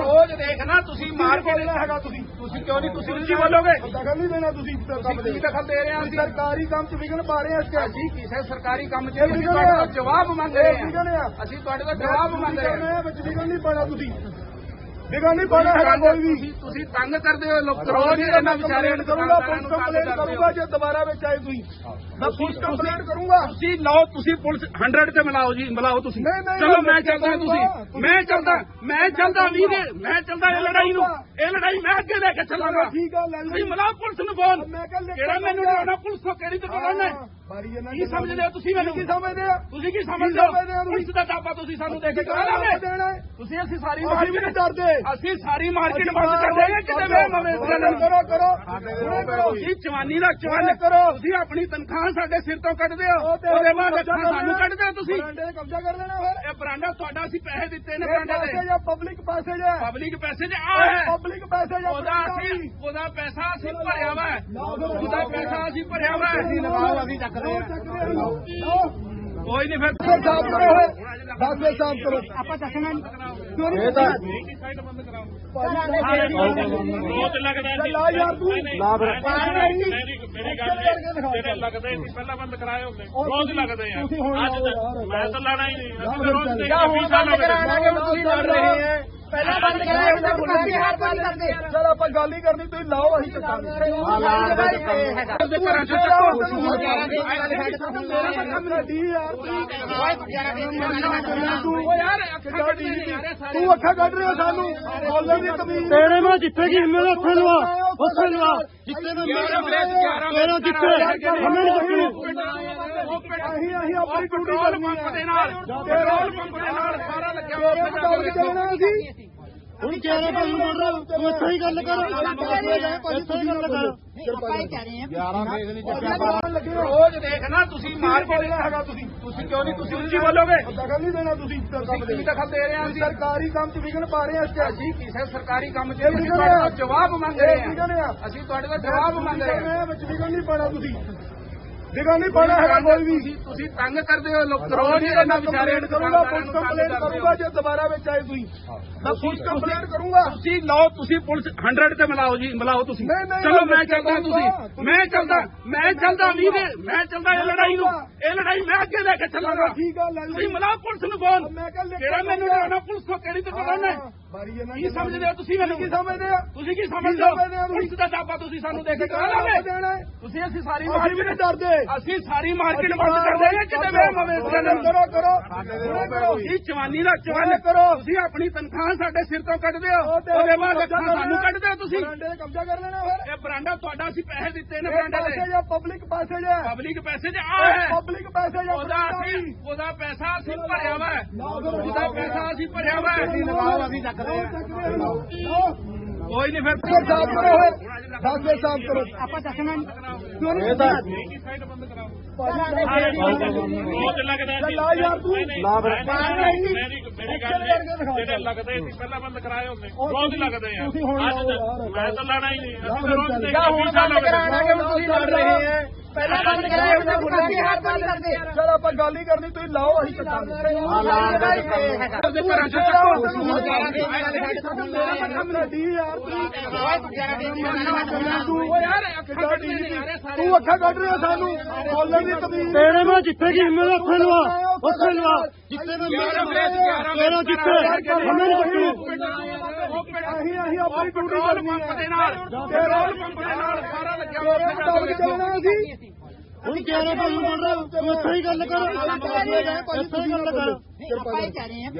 ਰੋਜ਼ ਦੇਖਣਾ ਤੁਸੀਂ ਮਾਰ ਕੇ ਬੋਲਣਾ ਹੈਗਾ ਤੁਸੀਂ। ਤੁਸੀਂ ਕਿਉਂ ਨਹੀਂ ਤੁਸੀਂ ਉੱਚੀ ਬੋਲੋਗੇ? ਦਖਲ ਨਹੀਂ ਦੇਣਾ ਤੁਸੀਂ ਕੰਮ ਦੇ ਕੀ ਦਖਲ ਦੇ ਰਹੇ ਹਾਂ ਅਸੀਂ ਸਰਕਾਰੀ ਕੰਮ ਚ ਵਿਗਨ ਪਾ ਰਹੇ ਆ ਇਸ ਅਸੀਂ ਕਿਸੇ ਸਰਕਾਰੀ ਕੰਮ 'ਚ ਅਸੀਂ ਆ। ਜਵਾਬ ਮੰਗ ਰਹੇ ਆ। ਅਸੀਂ ਤੁਹਾਡੇ ਤੋਂ ਜਵਾਬ ਮੰਗ ਰਹੇ ਹਾਂ। ਵਿੱਚ ਵਿਗਨ ਨਹੀਂ ਪਾਣਾ ਤੁਸੀਂ। ਵਿਗਨ ਨਹੀਂ ਪਾਣਾ ਹੈਗਾ ਕੋਈ ਵੀ। ਤੁਸੀਂ ਤੁਸੀਂ ਤੰਗ ਕਰਦੇ ਹੋ ਲੋਕ ਹੀ ਇਹਨਾਂ ਨੂੰ ਕਰੂੰਗਾ ਪੁਲਿਸ ਕੰਪਲੇਂਟ ਕਰੂੰਗਾ ਹੋ। ਜੇ ਦੁਬਾਰਾ ਵਿੱਚ ਆਏ ਤੁਸੀਂ। ਮੈਂ ਪੁਲਿਸ ਕੰਪਲੇਂਟ ਕਰੂੰਗਾ। ਤੁਸੀਂ ਲਾਓ ਤੁਸੀਂ ਪੁਲਿਸ 100 ਤੇ ਮਿਲਾਓ ਜੀ ਮਿਲਾਓ ਤੁਸੀਂ। ਚਲੋ ਮੈਂ ਚੱਲਦਾ ਤੁਸੀਂ। ਤੁਸੀਂ ਮੈਂ ਚੱਲਦਾ ਮੈਂ ਚੱਲਦਾ ਵੀ ਮੈਂ ਚੱਲਦਾ ਇਹ ਲੜਾਈ ਨੂੰ। ਇਹ ਲੜਾਈ ਮੈਂ ਅੱਗੇ ਲੈ ਕੇ ਚੱਲਾਂਗਾ। ਠੀਕ ਆ ਲੈ ਤੁਸੀਂ ਮਿਲਾਓ ਪੁਲਿਸ ਨੂੰ ਫੋਨ। ਕਿਹੜਾ ਮੈਨੂੰ ਲਾਉਣਾ ਪੁਲਿਸ ਤੋਂ ਕਿਹੜੀ ਹੈ ਬਾਰੀ ਇਹਨਾਂ ਕੀ ਸਮਝਦੇ ਹੋ। ਤੁਸੀਂ ਮੈਨੂੰ? ਕੀ ਸਮਝਦੇ ਆ ਤੁਸੀਂ ਕੀ ਸਮਝਦੇ ਹੋ? ਹੋ? ਤੁਸੀਂ? ਪੁਲਿਸ ਦਾ ਡਾਬਾ ਤੁਸੀਂ ਸਾਨੂੰ ਦੇ ਕੇ ਕਰਾ ਲਾਂਗੇ ਹੈ? ਤੁਸੀਂ ਅਸੀਂ ਸਾਰੀ ਅਸੀਂ ਵੀ ਨਹੀਂ ਡਰਦੇ। ਅਸੀਂ ਸਾਰੀ ਮਾਰਕੀਟ ਬੰਦ ਕਰ ਦੇਗੇ ਕਿਤੇ ਵੇ। ਮਵੇਂ ਕਰੋ ਕਰੋ ਜੀ। ਜਵਾਨੀ ਦਾ ਚਵਨ ਕਰੋ। ਤੁਸੀਂ ਆਪਣੀ ਤਨਖਾਹ ਸਾਡੇ ਸਿਰ ਤੋਂ ਕੱਢਦੇ ਹੋ। ਉਹਦੇ ਬਾਅਦ ਸਾਨੂੰ। ਕੱਢਦੇ ਹੋ ਤੁਸੀਂ। ਬਰਾਂਡੇ ਕਬਜ਼ਾ ਕਰ ਲੈਣਾ ਫਿਰ। ਇਹ ਬਰਾਂਡਾ ਤੁਹਾਡਾ ਅਸੀਂ ਪੈਸੇ ਦਿੱਤੇ ਨੇ ਬਰਾਂਡੇ ਦੇ। ਜਾਂ ਪਬਲਿਕ ਪੈਸੇ ਜਾਂ? ਪਬਲਿਕ ਪੈਸੇ ਦੇ ਆ ਹੈ। ਪਬਲਿਕ ਪੈਸੇ ਜਾਂ ਉਹਦਾ ਅਸੀਂ ਉਹਦਾ ਪੈਸਾ ਅਸੀਂ ਭਰਿਆ ਵਾ। ਉਹਦਾ ਪੈਸਾ ਅਸੀਂ ਭਰਿਆ ਵਾ। ਅਸੀਂ ਚੱਕਦੇ ਆ ਕੋਈ ਨਹੀਂ ਫਿਰ। ਸਾਫ਼ ਕਰੋ ਦੱਸ ਦੇ ਸਾਫ਼ ਕਰੋ। ਆਪਾਂ ਦੱਸਣਾ ਇਹ ਤਾਂ ਰੋਜ਼ ਲੱਗਦਾ ਸੀ ਲਾ ਯਾਰ ਤੂੰ। ਲਾ ਮੇਰੀ ਮੇਰੀ ਗੱਲ ਤੇਰੇ ਲੱਗਦੇ ਸੀ ਪਹਿਲਾਂ ਬੰਦ ਕਰਾਏ ਹੁੰਦੇ। ਰੋਜ਼ ਲੱਗਦੇ ਆ। ਤੁਸੀਂ ਹੁਣ ਅੱਜ ਤਾਂ-। ਮੈਂ ਤਾਂ ਲੜਾ ਹੀ ਨਹੀਂ ਤਾਂ ਰੋਜ਼ ਕੇ 20 ਸਾਲ ਹੋ ਗਏ। ਤੁਸੀਂ ਲੜ ਰਹੇ ਹੈ। ਪਹਿਲਾਂ ਬੰਦ ਕਰਾਇਆ ਉਹਨੇ ਗੁਲਾਬੀ ਹਾਰ ਬੰਦ ਕਰਦੇ। ਚਲ ਆਪਾਂ ਗੱਲ ਹੀ ਕਰਨੀ ਤੁਸੀਂ ਲਾਓ ਅਸੀਂ ਚੱਕਾਂਗੇ। ਹਾਂ ਦਾ ਹੈਗਾ ਘਰਾਂ ਚ ਚੱਕੋ। ਅੱਖਾਂ ਤੂੰ ਅੱਖਾਂ ਕੱਢ ਰਿਹਾ ਸਾਨੂੰ। ਬੋਲਣ ਦੀ ਤਮੀਜ਼ ਤੇਰੇ ਮੈਂ ਜਿੱਥੇ ਕੀ ਹਿੰਮਤ ਉੱਥੇ ਲਵਾ। ਉੱਥੇ ਲਵਾ ਗਿਆਰਾਂ ਵਜੇ ਮੇਰਾ ਜਿੱਥੇ ਹਮੇ ਨਹੀਂ। ਅਸੀਂ ਅਸੀਂ ਆਪਣੀ ਡਿਊਟੀ ਪੈਟਰੋਲ ਕਰਨੀ ਪੰਪ ਹੈ ਦੇ ਨਾਲ। ਪੈਟਰੋਲ ਪੰਪ ਦੇ ਨਾਲ ਸਾਰਾ ਲੱਗਿਆ ਹੋਇਆ ਕੇ ਚੱਲਣਾ ਅਸੀਂ ਹੁਣ ਕਿਹੜੇ ਭਾਈ ਬੋਲ ਰਿਹਾ ਤੂੰ ਇੱਥੇ ਹੀ ਗੱਲ ਕਰ। ਇੱਥੇ ਹੀ ਗੱਲ ਕਰ। ਕਹਿ ਰਹੇ ਰੋਜ਼ ਦੇਖਣਾ ਤੁਸੀਂ ਮਾਰ ਕੇ ਬੋਲਣਾ ਹੈਗਾ ਤੁਸੀਂ। ਤੁਸੀਂ ਕਿਉਂ ਨਹੀਂ? ਤੁਸੀਂ ਉੱਚੀ ਬੋਲੋਗੇ। ਦਖਲ ਨਹੀਂ ਦੇਣਾ ਤੁਸੀਂ ਦੇ। ਦਖਲ ਦੇ ਰਹੇ ਹਾਂ ਅਸੀਂ? ਸਰਕਾਰੀ ਕੰਮ ਚ ਵਿਗਨ ਪਾ ਰਹੇ ਆ ਅਸੀਂ ਕਿਸੇ ਸਰਕਾਰੀ ਕੰਮ 'ਚ ਆ। ਜਵਾਬ ਮੰਗ ਰਹੇ ਆ। ਅਸੀਂ ਤੁਹਾਡੇ ਤੋਂ ਜਵਾਬ ਮੰਗ ਰਹੇ ਹਾਂ। ਵਿੱਚ ਵਿਗਨ ਨਹੀਂ ਪਾਣਾ ਤੁਸੀਂ। ਵਿਗਨ ਨਹੀਂ ਪਾਣਾ ਹੈਗਾ ਕੋਈ ਵੀ। ਤੁਸੀਂ ਤੰਗ ਕਰਦੇ ਹੋ ਲੋਕ ਰੋਜ਼ ਹੀ ਇਹਨਾਂ ਵਿਚਾਰਿਆਂ ਨੂੰ ਕਰੂੰਗਾ ਪੁਲਿਸ ਕੰਪਲੇਂਟ ਕਰੂੰਗਾ ਹੋ। ਜੇ ਦੁਬਾਰਾ ਵਿੱਚ ਆਏ ਤੁਸੀਂ। ਮੈਂ ਪੁਲਿਸ ਕੰਪਲੇਂਟ ਕਰੂੰਗਾ। ਤੁਸੀਂ ਲਾਓ ਤੁਸੀਂ ਪੁਲਿਸ 100 ਤੇ ਮਿਲਾਓ ਜੀ ਮਿਲਾਓ ਤੁਸੀਂ। ਨਹੀਂ, ਨਹੀਂ, ਚਲੋ ਮੈਂ ਚੱਲਦਾ ਤੁਸੀਂ। ਮੈਂ ਚੱਲਦਾ ਮੈਂ ਚੱਲਦਾ ਦੇ ਮੈਂ ਚੱਲਦਾ ਇਹ ਲੜਾਈ ਨੂੰ। ਇਹ ਲੜਾਈ ਮੈਂ ਅੱਗੇ ਲੈ ਕੇ ਚੱਲਾਂਗਾ। ਠੀਕ ਆ ਲੈ ਤੁਸੀਂ ਮਿਲਾਓ ਪੁਲਿਸ ਨੂੰ ਫੋਨ ਕਿਹੜਾ ਮੈਨੂੰ ਲਾਉਣਾ ਪੁਲਿਸ ਤੋਂ? ਕਿਹੜੀ ਹੈ? ਬਾਰੀ ਇਹਨਾਂ ਕੀ ਸਮਝਦੇ ਹੋ। ਤੁਸੀਂ ਮੈਨੂੰ? ਕੀ ਸਮਝਦੇ ਆ ਤੁਸੀਂ ਕੀ ਸਮਝਦੇ ਹੋ? ਹੋ ਪੁਲਿਸ ਦਾ ਡਾਬਾ ਤੁਸੀਂ ਸਾਨੂੰ ਦੇ ਕੇ ਕਰਾ ਹੈ? ਤੁਸੀਂ ਅਸੀਂ ਸਾਰੀ ਅਸੀਂ ਵੀ ਨਹੀਂ ਡਰਦੇ। ਅਸੀਂ ਸਾਰੀ ਮਾਰਕੀਟ ਬੰਦ ਕਰ ਦੇਗੇ ਕਿਤੇ ਵੇ ਮਵੇਂ ਕਰੋ ਕਰੋ ਕਰੋ ਜੀ ਜਵਾਨੀ ਦਾ ਚਵਨ ਕਰੋ। ਤੁਸੀਂ ਆਪਣੀ ਤਨਖਾਹ ਸਾਡੇ ਸਿਰ ਤੋਂ ਕੱਢਦੇ ਹੋ ਉਹਦੇ ਬਾਅਦ ਅੱਖਾਂ ਸਾਨੂੰ। ਕੱਢਦੇ ਹੋ ਤੁਸੀਂ ਬਰਾਂਡੇ ਤੇ ਕਬਜ਼ਾ ਕਰ ਲੈਣਾ ਫਿਰ ਇਹ ਬਰਾਂਡਾ ਤੁਹਾਡਾ ਅਸੀਂ ਪੈਸੇ ਦਿੱਤੇ ਨੇ ਇਹ ਬਰਾਂਡੇ ਪੈਸੇ ਦੇ ਜਾਂ ਪਬਲਿਕ ਪੈਸੇ ਜਾਂ ਪਬਲਿਕ ਪੈਸੇ ਦੇ ਆ ਹੈ ਪਬਲਿਕ ਪੈਸੇ ਜਾਂ ਉਹਦਾ ਅਸੀਂ ਉਹਦਾ ਪੈਸਾ ਅਸੀਂ ਭਰਿਆ ਵਾ ਉਹਦਾ ਪੈਸਾ ਅਸੀਂ ਭਰਿਆ ਵਾ ਅਸੀਂ ਚੱਕਦੇ ਆ ਕੋਈ ਨਹੀਂ ਫਿਰ ਸਾਫ਼ ਕਰੋ ਦੱਸ ਦੇ ਸਾਫ਼ ਕਰੋ। ਆਪਾਂ ਦੱਸਣਾ ਇਹ ਤਾਂ ਰੋਜ਼ ਲੱਗਦਾ ਸੀ ਲਾ ਯਾਰ ਤੂੰ। ਲਾ ਮੇਰੀ ਗੱਲ ਤੇਰੇ ਲੱਗਦੇ ਸੀ ਪਹਿਲਾਂ ਬੰਦ ਕਰਾਏ ਹੁੰਦੇ ਰੋਜ਼ ਲੱਗਦੇ ਆ। ਤਾਂ-। ਮੈਂ ਤਾਂ ਲੜਾ ਹੀ ਨਹੀਂ। ਅਸੀਂ ਤਾਂ ਰੋਜ਼ ਦੇ ਯਾਰ ਕੇ ਹੁਣ 20 ਸਾਲ ਹੋ ਗਏ। ਤੁਸੀਂ ਲੜ ਰਹੇ ਹੈ? ਪਹਿਲਾਂ ਬੰਦ ਕਰਾਇਆ ਉਹਨੇ ਗੁਲਾਬੀ ਹਾਰ ਬੰਦ ਕਰਦੇ ਚਲ ਆਪਾਂ ਗੱਲ ਹੀ ਕਰਨੀ ਤੁਸੀਂ ਲਾਓ ਅਸੀਂ ਯਾਰ ਤੂੰ ਅੱਖਾਂ ਕੱਢ ਰਿਹਾ ਸਾਨੂੰ ਬੋਲਣ ਦੀ ਤਮੀਜ਼ ਤੇਰੇ ਮੈਂ ਜਿੱਥੇ ਕੀ ਹਿੰਮਤ ਉੱਥੇ ਲਵਾ ਉੱਥੇ ਲਵਾ ਜਿੱਥੇ ਮੈਂ ਮੇਰਾ ਜਿੱਥੇ ਹਮੇ ਨਹੀਂ ਅਸੀਂ ਅਸੀਂ ਆਪਣੀ ਡਿਊਟੀ ਪੈਟਰੋਲ ਕਰਨੀ ਪੰਪ ਹੈ। ਦੇ ਨਾਲ। ਪੈਟਰੋਲ ਪੰਪ ਦੇ ਨਾਲ ਸਾਰਾ ਲੱਗਿਆ ਹੋਇਆ ਉੱਥੇ ਕੇ ਚੱਲਣਾ ਅਸੀਂ ਹੁਣ ਕਿਹੜੇ ਭਾਈ ਬੋਲ ਰਿਹਾ ਇੱਥੇ ਹੀ ਗੱਲ ਕਰ ਇੱਥੇ ਹੀ। ਗੱਲ ਕਰ ਆਪਾਂ ਹੀ ਕਹਿ ਰਹੇ ਹਾਂ